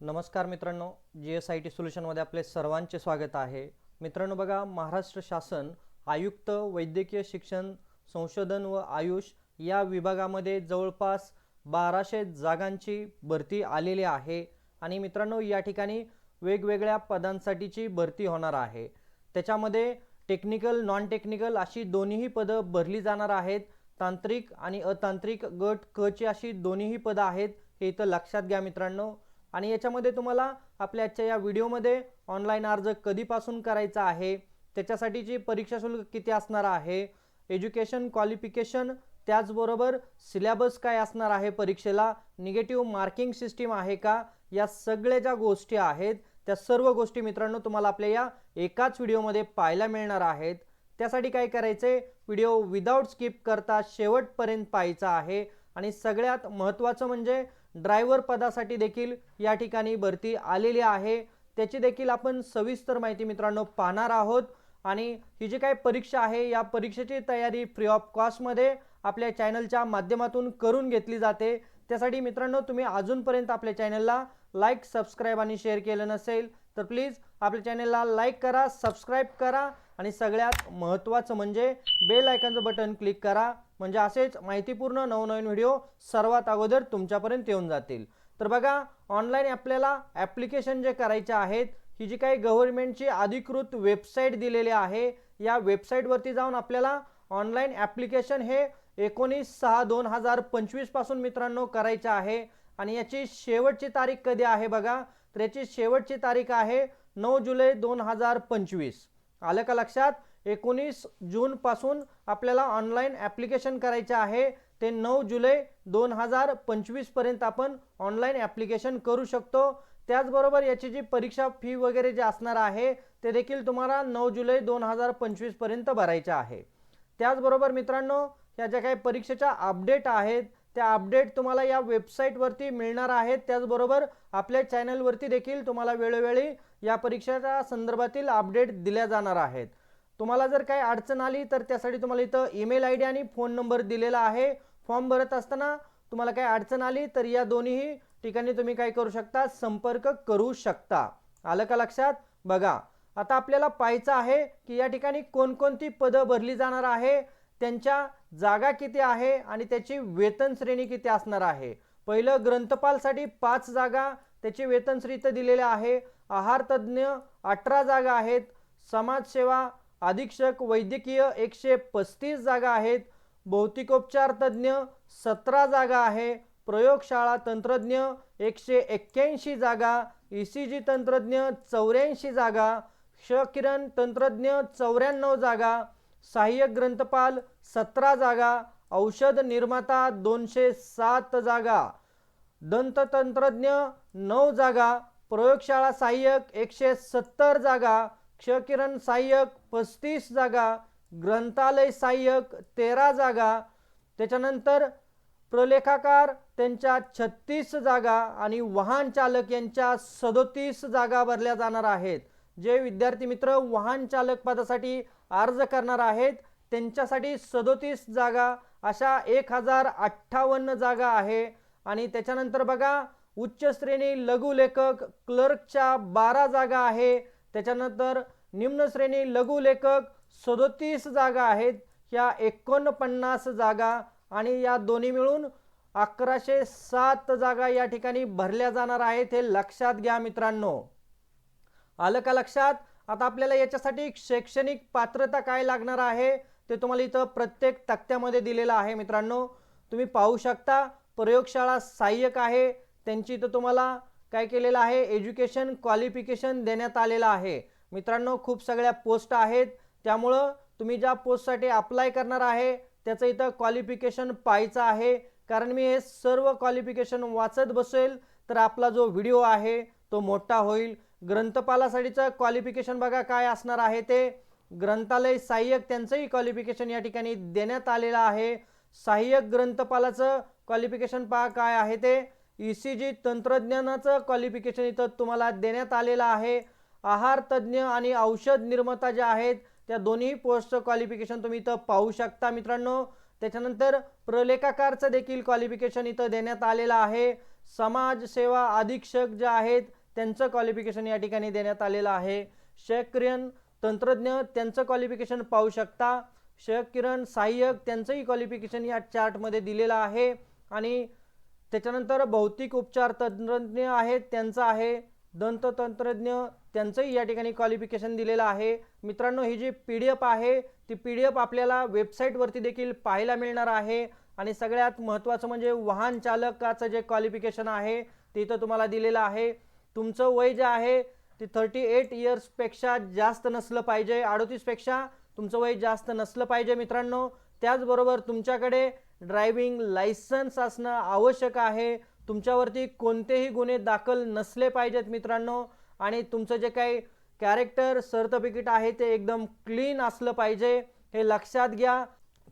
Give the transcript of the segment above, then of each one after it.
नमस्कार मित्रांनो G S I T सोल्युशनमध्ये आपले सर्वांचे स्वागत आहे. मित्रांनो बघा महाराष्ट्र शासन आयुक्त वैद्यकीय शिक्षण संशोधन व आयुष या विभागामध्ये जवळपास बाराशे जागांची भरती आलेली आहे आणि मित्रांनो या ठिकाणी वेगवेगळ्या पदांसाठीची भरती होणार आहे. त्याच्यामध्ये टेक्निकल नॉन टेक्निकल अशी दोन्हीही पदं भरली जाणार आहेत. तांत्रिक आणि अतांत्रिक गट क ची अशी दोन्हीही पदं आहेत हे इथं लक्षात घ्या मित्रांनो. आणि याच्यामध्ये तुम्हाला आपल्या आजच्या या व्हिडिओमध्ये ऑनलाईन अर्ज कधीपासून करायचा आहे त्याच्यासाठीची परीक्षा शुल्क किती असणार आहे एज्युकेशन क्वालिफिकेशन त्याचबरोबर सिलेबस काय असणार आहे परीक्षेला निगेटिव्ह मार्किंग सिस्टीम आहे का या सगळ्या ज्या गोष्टी आहेत त्या सर्व गोष्टी मित्रांनो तुम्हाला आपल्या या एकाच व्हिडिओमध्ये पाहायला मिळणार आहेत. त्यासाठी काय करायचे व्हिडिओ विदाऊट स्किप करता शेवटपर्यंत पाहायचा आहे. आणि सगळ्यात महत्त्वाचं म्हणजे ड्रायव्हर पदासाठी देखील या ठिकाणी भरती आलेली आहे. त्याची देखील आपण सविस्तर माहिती मित्रांनो पाहणार आहोत. आणि ही जी काही परीक्षा आहे या परीक्षेची तयारी फ्री ऑफ कॉस्टमध्ये आपल्या चॅनलच्या माध्यमातून करून घेतली जाते. त्यासाठी मित्रांनो तुम्ही अजूनपर्यंत आपल्या चॅनलला लाईक सबस्क्राईब आणि शेअर केलं नसेल तर प्लीज आपल्या चॅनलला लाईक करा सबस्क्राईब करा. आणि सगळ्यात महत्त्वाचं म्हणजे बेल आयकनचं बटन क्लिक करा. म्हणजे असेच माहितीपूर्ण नवनवीन व्हिडिओ सर्वात अगोदर तुमच्यापर्यंत येऊन जातील. तर बघा ऑनलाईन आपल्याला ॲप्लिकेशन जे करायचे आहेत ही जी काही गव्हर्नमेंटची अधिकृत वेबसाईट दिलेली आहे या वेबसाईटवरती जाऊन आपल्याला ऑनलाईन ॲप्लिकेशन हे एकोणीस सहा दोन हजार पंचवीसपासून मित्रांनो करायचं आहे. आणि याची शेवटची तारीख कधी आहे बघा? तर याची शेवटची तारीख आहे नऊ जुलै दोन हजार पंचवीस. आलं का लक्षात? एकोणीस जूनपासून आपल्याला ऑनलाईन ॲप्लिकेशन करायचे आहे. ते नऊ जुलै दोन हजार पंचवीसपर्यंत आपण ऑनलाईन ॲप्लिकेशन करू शकतो. त्याचबरोबर याची जी परीक्षा फी वगैरे जे असणार आहे ते देखील तुम्हाला नऊ जुलै दोन हजार पंचवीसपर्यंत भरायचं आहे. त्याचबरोबर मित्रांनो या ज्या काही परीक्षेच्या अपडेट आहेत त्या अपडेट तुम्हाला या वेबसाईटवरती मिळणार आहेत. त्याचबरोबर आपल्या चॅनलवरती देखील तुम्हाला वेळोवेळी या परीक्षेच्या संदर्भातील अपडेट दिल्या जाणार आहेत. तुम्हाला जर काही अडचण आली तर त्यासाठी तुम्हाला इथं ईमेल आय डी आणि फोन नंबर दिलेला आहे. फॉर्म भरत असताना तुम्हाला काही अडचण आली तर या दोन्हीही ठिकाणी तुम्ही काय करू शकता? संपर्क करू शकता. आलं का लक्षात? बघा आता आपल्याला पाहायचं आहे की या ठिकाणी कोणकोणती पदं भरली जाणार आहे. त्यांच्या जागा किती आहे आणि त्याची वेतन श्रेणी किती असणार आहे? पहिलं ग्रंथपालसाठी पाच जागा त्याची वेतन श्रेणी इथं दिलेली आहे. आहार तज्ज्ञ अठरा जागा आहेत. समाजसेवा अधीक्षक वैद्यकीय एकशे पस्तीस जागा आहेत. भौतिकोपचार तज्ज्ञ सतरा जागा आहे. प्रयोगशाळा तंत्रज्ञ एकशे एक्क्याऐंशी जागा. ई सी जी तंत्रज्ञ चौऱ्याऐंशी जागा. क्षकिरण तंत्रज्ञ चौऱ्याण्णव जागा. सहाय्यक ग्रंथपाल सतरा जागा औषध निर्माता दोनशे सात जागा दंततंत्रज्ञ नऊ जागा प्रयोगशाळा सहाय्यक एकशे सत्तर जागा क्षकिरण सहाय्यक पस्तीस जागा ग्रंथालय सहाय्यक तेरा जागा त्याच्यानंतर प्रलेखाकार त्यांच्या छत्तीस जागा आणि वाहन चालक यांच्या सदोतीस जागा भरल्या जाणार आहेत. जे विद्यार्थी मित्र वाहन चालक पदासाठी अर्ज करणार आहेत. त्यांच्यासाठी सदोतीस जागा अशा एक हजार अठ्ठावन्न जागा आहे. आणि त्याच्यानंतर बघा उच्च श्रेणी लघुलेखक क्लर्कच्या बारा जागा आहे. त्याच्यानंतर निम्न श्रेणी लघुलेखक सदोतीस जागा आहेत. ह्या एकोणपन्नास जागा आणि या दोन्ही मिळून अकराशे सात जागा या ठिकाणी भरल्या जाणार आहेत हे लक्षात घ्या मित्रांनो. आलं का लक्षात? आता आपल्याला याच्यासाठी शैक्षणिक पात्रता काय लागणार आहे ते तुम्हाला इथं प्रत्येक तक्त्यामध्ये दिलेलं आहे मित्रांनो. तुम्ही पाहू शकता प्रयोगशाळा सहाय्यक आहे. त्यांची इथं तुम्हाला काय केलेलं आहे? एज्युकेशन क्वालिफिकेशन देण्यात आलेलं आहे. मित्रांनो खूप सगळ्या पोस्ट आहेत. त्यामुळं तुम्ही ज्या पोस्टसाठी अप्लाय करणार आहे त्याचं इथं क्वालिफिकेशन पाहायचं आहे. कारण मी हे सर्व क्वालिफिकेशन वाचत बसेल तर आपला जो व्हिडिओ आहे तो मोठा होईल. ग्रंथपालासाठीचं क्वालिफिकेशन बघा काय असणार आहे ते. ग्रंथालय सहाय्यक त्यांचंही क्वालिफिकेशन या ठिकाणी देण्यात आलेलं आहे. सहाय्यक ग्रंथपालाचं क्वालिफिकेशन पहा काय आहे ते. ई सी जी तंत्रज्ञानाचं क्वालिफिकेशन इथं तुम्हाला देण्यात आलेलं आहे. आहार तज्ज्ञ आणि औषध निर्माता ज्या आहेत त्या दोन्ही पोस्टचं क्वालिफिकेशन तुम्ही इथं पाहू शकता मित्रांनो. त्याच्यानंतर प्रलेखाकारचं देखील क्वालिफिकेशन इथं देण्यात आलेलं आहे. समाजसेवा अधीक्षक जे आहेत त्यांचं क्वालिफिकेशन या ठिकाणी देण्यात आलेलं आहे. शयकिरण तंत्रज्ञ त्यांचं क्वालिफिकेशन पाहू शकता. शयकिरण सहाय्यक त्यांचंही क्वालिफिकेशन या चार्टमध्ये दिलेलं आहे. आणि त्याच्यानंतर भौतिक उपचार तंत्रज्ञ आहेत त्यांचं आहे. दंततंत्रज्ञ त्यांचंही या ठिकाणी क्वालिफिकेशन दिलेलं आहे. मित्रांनो ही जी पी डी एफ आहे ती पी डी एफ आपल्याला वेबसाईटवरती देखील पाहायला मिळणार आहे. आणि सगळ्यात महत्त्वाचं म्हणजे वाहन चालकाचं जे क्वालिफिकेशन आहे ते इथं तुम्हाला दिलेलं आहे. तुमचं वय जे आहे ते थर्टी एट इयर्सपेक्षा जास्त नसलं पाहिजे. अडोतीसपेक्षा तुमचं वय जास्त नसलं पाहिजे मित्रांनो. त्याचबरोबर तुमच्याकडे ड्रायव्हिंग लायसन्स असणं आवश्यक आहे. तुमच्यावरती कोणतेही गुन्हे दाखल नसले पाहिजेत मित्रांनो. आणि तुमचं जे काही कॅरेक्टर सर्टिफिकेट आहे ते एकदम क्लीन असलं पाहिजे. हे लक्षात घ्या.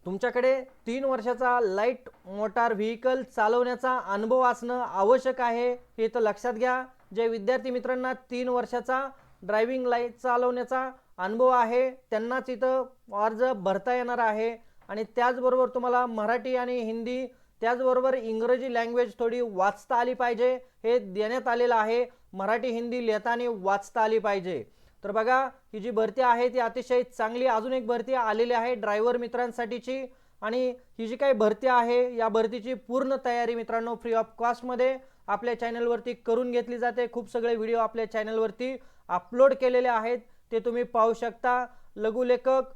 तुमच्याकडे तीन वर्षाचा लाइट मोटार व्हेकल चालवण्याचा अनुभव असणं आवश्यक आहे हे तर लक्षात घ्या. जे विद्यार्थी मित्रांना तीन वर्षाचा ड्रायव्हिंग लाइट चालवण्याचा अनुभव आहे त्यांनाच इथं अर्ज भरता येणार आहे. आणि त्याचबरोबर तुम्हाला मराठी आणि हिंदी त्याचबरोबर इंग्रजी लँग्वेज थोडी वाचता आली पाहिजे हे देण्यात आलेलं आहे. मराठी हिंदी लिहिता आणि वाचता आली पाहिजे. तर बघा ही जी भरती आहे ती अतिशय चांगली अजून एक भरती आलेली आहे ड्रायव्हर मित्रांसाठीची. आणि ही जी काही भरती आहे या भरतीची पूर्ण तयारी मित्रांनो फ्री ऑफ कॉस्टमध्ये आपल्या चॅनलवरती करून घेतली जाते. खूप सगळे व्हिडिओ आपल्या चॅनलवरती अपलोड केलेले आहेत. ते तुम्ही पाहू शकता. लघुलेखक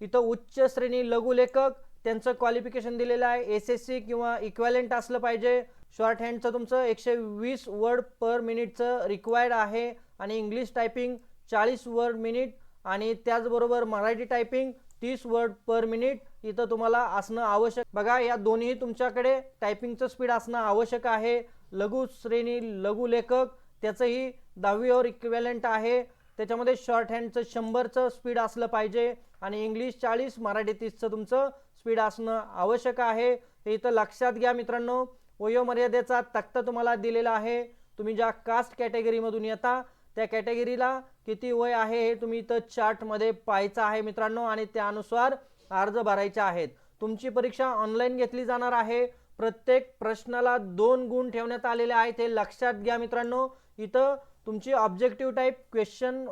इथं उच्च श्रेणी लघुलेखक त्यांचं क्वालिफिकेशन दिलेलं आहे. एस एस सी किंवा इक्वॅलेंट असलं पाहिजे. शॉर्ट हँडचं तुमचं एकशे वीस वर्ड पर मिनिटचं रिक्वायर्ड आहे. आणि इंग्लिश टायपिंग चाळीस वर्ड मिनिट आणि त्याचबरोबर मराठी टायपिंग तीस वर्ड पर मिनिट इथं तुम्हाला असणं आवश्यक. बघा या दोन्ही तुमच्याकडे टायपिंगचं स्पीड असणं आवश्यक आहे. लघु श्रेणी लघु लेखक त्याचंही दहावीवर इक्वॅलेंट आहे. त्याच्यामध्ये शॉर्ट हँडचं शंभरचं स्पीड असलं पाहिजे आणि इंग्लिश चाळीस मराठी तीसचं तुमचं स्पीड असणं आवश्यक आहे. हे इथं लक्षात घ्या मित्रांनो. वयोमर्यादेचा तक्ता तुम्हाला दिलेला आहे. तुम्ही ज्या कास्ट कॅटेगरीमधून येता त्या कॅटेगरीला किती वय आहे हे तुम्ही इथं चार्टमध्ये पाहायचं आहे मित्रांनो आणि त्यानुसार अर्ज भरायचे आहेत. तुमची परीक्षा ऑनलाईन घेतली जाणार आहे. प्रत्येक प्रश्नाला दोन गुण ठेवण्यात आलेले आहेत हे लक्षात घ्या मित्रांनो. इथं तुमची ऑब्जेक्टिव्ह टाईप क्वेश्चन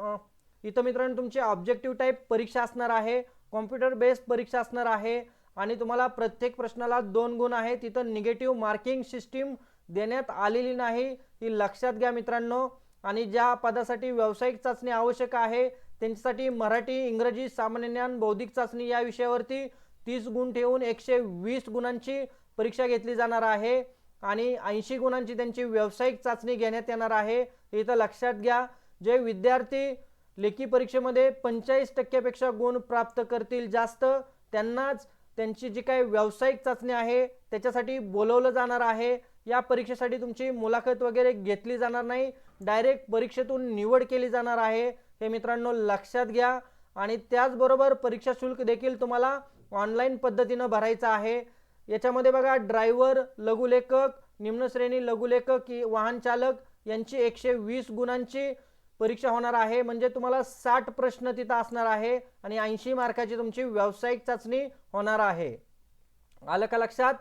इथं मित्रांनो तुमची ऑब्जेक्टिव्ह टाईप परीक्षा असणार आहे कॉम्प्युटर बेस्ड परीक्षा असणार आहे आणि तुम्हाला प्रत्येक प्रश्नाला दोन गुण आहेत. तिथं निगेटिव्ह मार्किंग सिस्टीम देण्यात आलेली नाही ही लक्षात घ्या मित्रांनो. आणि ज्या पदासाठी व्यावसायिक चाचणी आवश्यक आहे त्यांच्यासाठी मराठी इंग्रजी सामान्य ज्ञान बौद्धिक चाचणी या विषयावरती तीस गुण ठेवून एकशे वीस गुणांची परीक्षा घेतली जाणार आहे आणि ऐंशी गुणांची त्यांची व्यावसायिक चाचणी घेण्यात येणार आहे. इथं लक्षात घ्या जे विद्यार्थी लेखी परीक्षेमध्ये पंचेचाळीस टक्क्यापेक्षा गुण प्राप्त करतील जास्त त्यांनाच त्यांची जी काही व्यावसायिक चाचणी आहे त्याच्यासाठी बोलवलं जाणार आहे. या परीक्षेसाठी तुमची मुलाखत वगैरे घेतली जाणार नाही डायरेक्ट परीक्षेतून निवड केली जाणार आहे. हे मित्रांनो लक्षात घ्या आणि त्याचबरोबर परीक्षा शुल्क देखील तुम्हाला ऑनलाईन पद्धतीनं भरायचं आहे. याच्यामध्ये बघा ड्रायव्हर लघुलेखक निम्न श्रेणी लघुलेखक वाहन चालक यांची एकशे वीस गुणांची परीक्षा होणार आहे. म्हणजे तुम्हाला साठ प्रश्न तिथं असणार आहे आणि ऐंशी मार्काची तुमची व्यावसायिक चाचणी होणार आहे. आलं का लक्षात?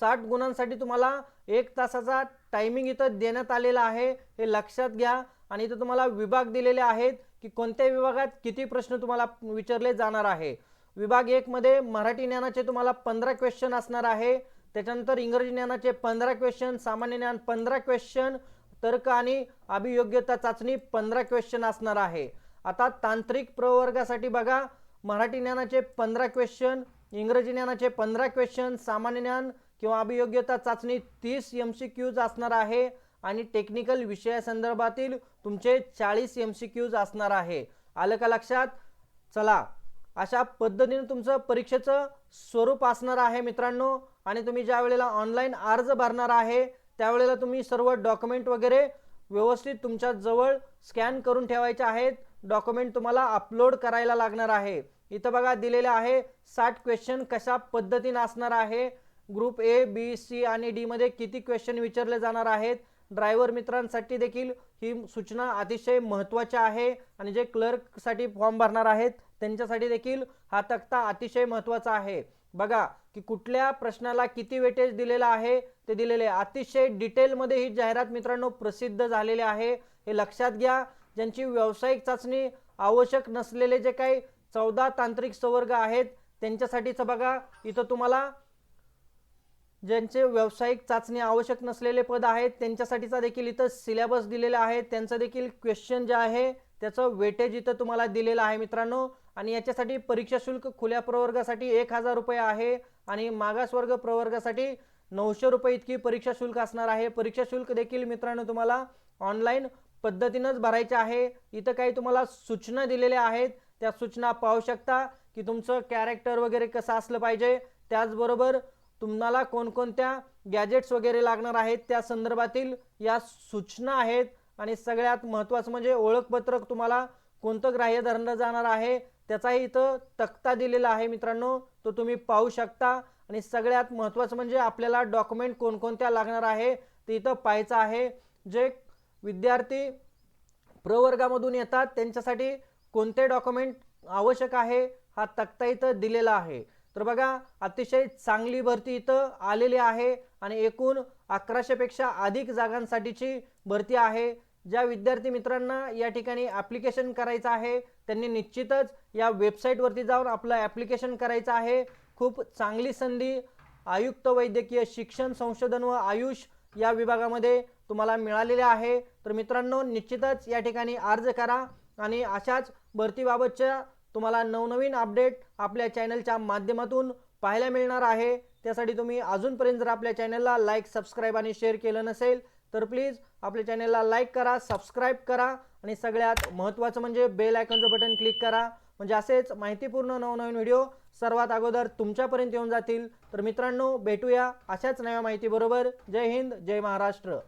साठ गुणांसाठी तुम्हाला एक तासाचा टायमिंग इथं देण्यात आलेला आहे. हे लक्षात घ्या. आणि इथं तुम्हाला विभाग दिलेले आहेत की कोणत्या विभागात किती प्रश्न तुम्हाला विचारले जाणार आहे. विभाग एक मध्ये मराठी ज्ञानाचे तुम्हाला पंधरा क्वेश्चन असणार आहे. त्याच्यानंतर इंग्रजी ज्ञानाचे पंधरा क्वेश्चन सामान्य ज्ञान पंधरा क्वेश्चन तर्क आणि अभियोग्यता चाचणी पंधरा क्वेश्चन असणार आहे. आता तांत्रिक प्रवर्गासाठी बघा. मराठी ज्ञानाचे पंधरा क्वेश्चन इंग्रजी ज्ञानाचे पंधरा क्वेश्चन सामान्य ज्ञान किंवा अभियोग्यता चाचणी तीस एम सी क्यूज असणार आहे. आणि टेक्निकल विषयासंदर्भातील तुमचे चाळीस एम सी क्यूज असणार आहे. आलं का लक्षात? चला. अशा पद्धतीने तुमचं परीक्षेचं स्वरूप असणार आहे मित्रांनो. आणि तुम्ही ज्या वेळेला ऑनलाईन अर्ज भरणार आहे त्यावेळेला तुम्ही सर्व डॉक्युमेंट वगैरे व्यवस्थित तुमच्या जवळ स्कॅन करून ठेवायचे आहेत. डॉक्युमेंट तुम्हाला अपलोड करायला लागणार आहे. इथं बघा दिलेले आहे साठ क्वेश्चन कशा पद्धतीने असणार आहे? ग्रुप ए बी सी आणि डीमध्ये किती क्वेश्चन विचारले जाणार आहेत? ड्रायव्हर मित्रांसाठी देखील ही सूचना अतिशय महत्त्वाची आहे. आणि जे क्लर्कसाठी फॉर्म भरणार आहेत त्यांच्यासाठी देखील हा तक्ता अतिशय महत्त्वाचा आहे. बघा की कुठल्या प्रश्नाला किती वेटेज दिलेलं आहे ते दिलेले आहे अतिशय डिटेलमध्ये ही जाहिरात मित्रांनो प्रसिद्ध झालेली आहे. हे लक्षात घ्या ज्यांची व्यावसायिक चाचणी आवश्यक नसलेले जे काही चौदा तांत्रिक संवर्ग आहेत त्यांच्यासाठीचं बघा इथं तुम्हाला ज्यांचे व्यावसायिक चाचणी आवश्यक नसलेले पद आहेत त्यांच्यासाठीचा देखील इथं सिलेबस दिलेला आहे. त्यांचं देखील क्वेश्चन जे आहे त्याचं वेटेज इथं तुम्हाला दिलेलं आहे मित्रांनो. आणि याच्यासाठी परीक्षा शुल्क खुल्या प्रवर्गासाठी एक हजार रुपये आहे आणि मागासवर्ग प्रवर्गासाठी नऊशे रुपये इतकी परीक्षा शुल्क असणार आहे. परीक्षा शुल्क देखील मित्रांनो तुम्हाला ऑनलाईन पद्धतीनंच भरायचे आहे. इथं काही तुम्हाला सूचना दिलेल्या आहेत. त्या सूचना पाहू शकता की तुमचं कॅरेक्टर वगैरे कसं असलं पाहिजे. त्याचबरोबर तुम्हाला कोणकोणत्या गॅजेट्स वगैरे लागणार आहेत त्या संदर्भातील या सूचना आहेत. आणि सगळ्यात महत्त्वाचं म्हणजे ओळखपत्रक तुम्हाला कोणतं ग्राह्य धरलं जाणार आहे त्याचाही इथं तक्ता दिलेला आहे मित्रांनो. तो तुम्ही पाहू शकता. आणि सगळ्यात महत्त्वाचं म्हणजे आपल्याला डॉक्युमेंट कोणकोणत्या लागणार आहे ते इथं पाहायचं आहे. जे विद्यार्थी प्रवर्गामधून येतात त्यांच्यासाठी कोणते डॉक्युमेंट आवश्यक आहे हा तक्ता इथं दिलेला आहे. तर बघा अतिशय चांगली भरती इथं आलेली आहे. आणि एकूण अकराशेपेक्षा अधिक जागांसाठीची भरती आहे. ज्या विद्यार्थी मित्रांना या ठिकाणी ॲप्लिकेशन करायचं आहे त्यांनी निश्चितच या वेबसाईटवरती जाऊन आपलं ॲप्लिकेशन करायचं आहे. खूप चांगली संधी आयुक्त वैद्यकीय शिक्षण संशोधन व आयुष या विभागामध्ये तुम्हाला मिळालेले आहे. तर मित्रांनो निश्चितच या ठिकाणी अर्ज करा आणि अशाच भरतीबाबतच्या तुम्हाला नवनवीन अपडेट आपल्या चॅनलच्या माध्यमातून पाहायला मिळणार आहे. त्यासाठी तुम्ही अजूनपर्यंत जर आपल्या चॅनलला लाईक सबस्क्राईब आणि शेअर केलं नसेल तर प्लीज आपल्या चॅनलला लाईक करा सबस्क्राईब करा आणि सगळ्यात महत्त्वाचं म्हणजे बेल आयकॉनचं बटन क्लिक करा. म्हणजे असेच माहितीपूर्ण नवनवीन व्हिडिओ सर्वात अगोदर तुमच्यापर्यंत येऊन जातील. तर मित्रांनो भेटूया अशाच नव्या माहितीबरोबर. जय हिंद जय महाराष्ट्र.